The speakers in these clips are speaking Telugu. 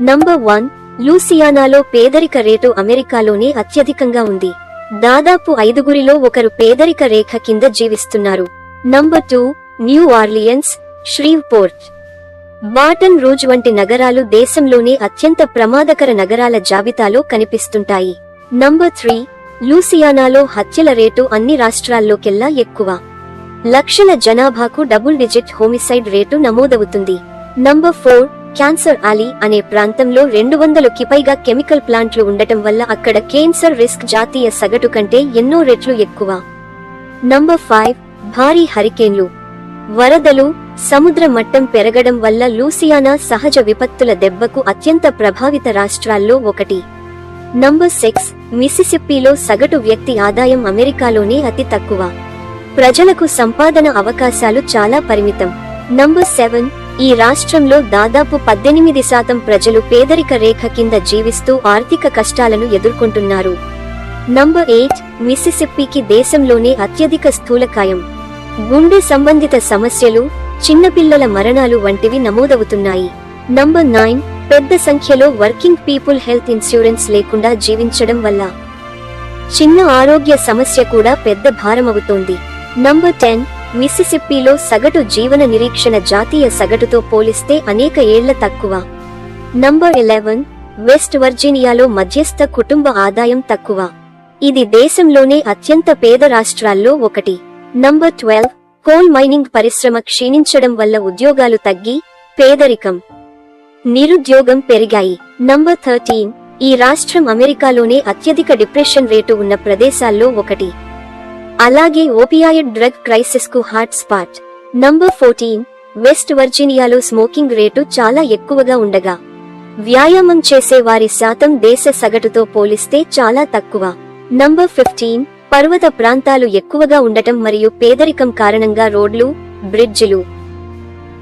నంబర్ వన్ లూసియానాలో పేదరిక రేటు అమెరికాలోనే అత్యధికంగా ఉంది. దాదాపు ఐదుగురిలో ఒకరు పేదరిక రేఖ కింద జీవిస్తున్నారు. Number two New Orleans Shreveport Baton Rouge వంటి నగరాలు దేశంలోనే అత్యంత ప్రమాదకర నగరాల జాబితాలో కనిపిస్తుంటాయి. నంబర్ త్రీ లూసియానాలో హత్యల రేటు అన్ని రాష్ట్రాల్లోకెల్లా ఎక్కువ. లక్షల జనాభాకు డబుల్ డిజిట్ హోమిసైడ్ రేటు నమోదవుతుంది. నంబర్ ఫోర్ క్యాన్సర్ అలీ అనే ప్రాంతంలో రెండు వందలకి పైగా కెమికల్ ప్లాంట్లు ఉండటం వల్ల అక్కడ కేన్సర్ రిస్క్ జాతీయ సగటు కంటే ఎన్నో రెట్లు ఎక్కువ. నంబర్ ఫైవ్ భారీ హరికేన్లు. వరదలు సముద్ర మట్టం పెరగడం వల్ల లూసియానా సహజ విపత్తుల దెబ్బకు అత్యంత ప్రభావిత రాష్ట్రాల్లో ఒకటి. నంబర్ సిక్స్ మిసిసిప్పిలో సగటు వ్యక్తి ఆదాయం అమెరికాలోనే అతి తక్కువ. ప్రజలకు సంపాదన అవకాశాలు చాలా పరిమితం. నంబర్ సెవెన్ ఈ రాష్ట్రంలో దాదాపు పద్దెనిమిది శాతం ప్రజలు పేదరిక రేఖ కింద జీవిస్తూ ఆర్థిక కష్టాలను ఎదుర్కొంటున్నారు. నంబర్ ఎయిట్ మిసిసిప్పికి దేశంలోనే అత్యధిక స్థూలకాయం. గుండె సంబంధిత సమస్యలు చిన్నపిల్లల మరణాలు వంటివి నమోదవుతున్నాయి. నంబర్ నైన్ పెద్ద సంఖ్యలో వర్కింగ్ పీపుల్ హెల్త్ ఇన్సూరెన్స్ లేకుండా జీవించడం వల్ల చిన్న ఆరోగ్య సమస్య కూడా పెద్ద భారమవుతోంది. నంబర్ టెన్ మిసిసిప్పిలో సగటు జీవన నిరీక్షణ జాతీయ సగటుతో పోలిస్తే అనేక ఏళ్ళ తక్కువ. నంబర్ ఎలెవెన్ వెస్ట్ వర్జీనియాలో మధ్యస్థ కుటుంబ ఆదాయం తక్కువ. ఇది దేశంలోనే అత్యంత పేద రాష్ట్రాల్లో ఒకటి. నంబర్ ట్వెల్వ్ కోల్ మైనింగ్ పరిశ్రమ క్షీణించడం వల్ల ఉద్యోగాలు తగ్గి పేదరికం. నిరుద్యోగం పెరిగాయి. నంబర్ థర్టీన్ ఈ రాష్ట్రం అమెరికాలోనే అత్యధిక డిప్రెషన్ రేటు ఉన్న ప్రదేశాల్లో ఒకటి. అలాగే opioid drug క్రైసిస్కు hot spot number fourteen West వర్జీనియాలో smoking rate చాలా ఎక్కువగా ఉండగా వ్యాయామం చేసే వారి శాతం దేశ సగటుతో పోలిస్తే చాలా తక్కువ. నంబర్ ఫిఫ్టీన్ పర్వత ప్రాంతాలు ఎక్కువగా ఉండటం మరియు పేదరికం కారణంగా రోడ్లు బ్రిడ్జిలు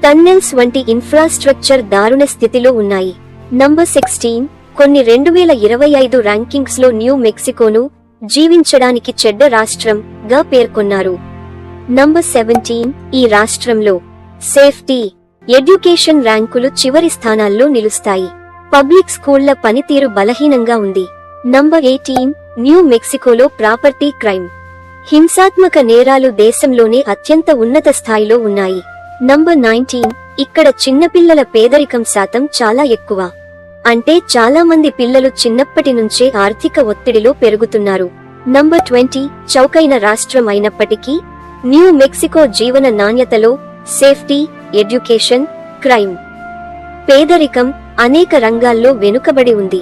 టన్నెల్స్ వంటి ఇన్ఫ్రాస్ట్రక్చర్ దారుణ స్థితిలో ఉన్నాయి. నంబర్ సిక్స్టీన్ కొన్ని రెండు వేల ఇరవై ఐదు ర్యాంకింగ్స్లో న్యూ మెక్సికోను జీవించడానికి చెడ్డ రాష్ట్రం గా పేర్కొన్నారు. నంబర్ సెవెంటీన్ ఈ రాష్ట్రంలో సేఫ్టీ ఎడ్యుకేషన్ ర్యాంకులు చివరి స్థానాల్లో నిలుస్తాయి. పబ్లిక్ స్కూళ్ళ పనితీరు బలహీనంగా ఉంది. నంబర్ ఎయిటీన్ న్యూ మెక్సికోలో ప్రాపర్టీ క్రైమ్. హింసాత్మక నేరాలు దేశంలోనే అత్యంత ఉన్నత స్థాయిలో ఉన్నాయి. నంబర్ నైన్టీన్ ఇక్కడ చిన్నపిల్లల పేదరికం శాతం చాలా ఎక్కువ. అంటే చాలా మంది పిల్లలు చిన్నప్పటి నుంచే ఆర్థిక ఒత్తిడిలో పెరుగుతున్నారు. నంబర్ ట్వంటీ చౌకైన రాష్ట్రం అయినప్పటికీ న్యూ మెక్సికో జీవన నాణ్యతలో సేఫ్టీ ఎడ్యుకేషన్ క్రైమ్ పేదరికం అనేక రంగాల్లో వెనుకబడి ఉంది.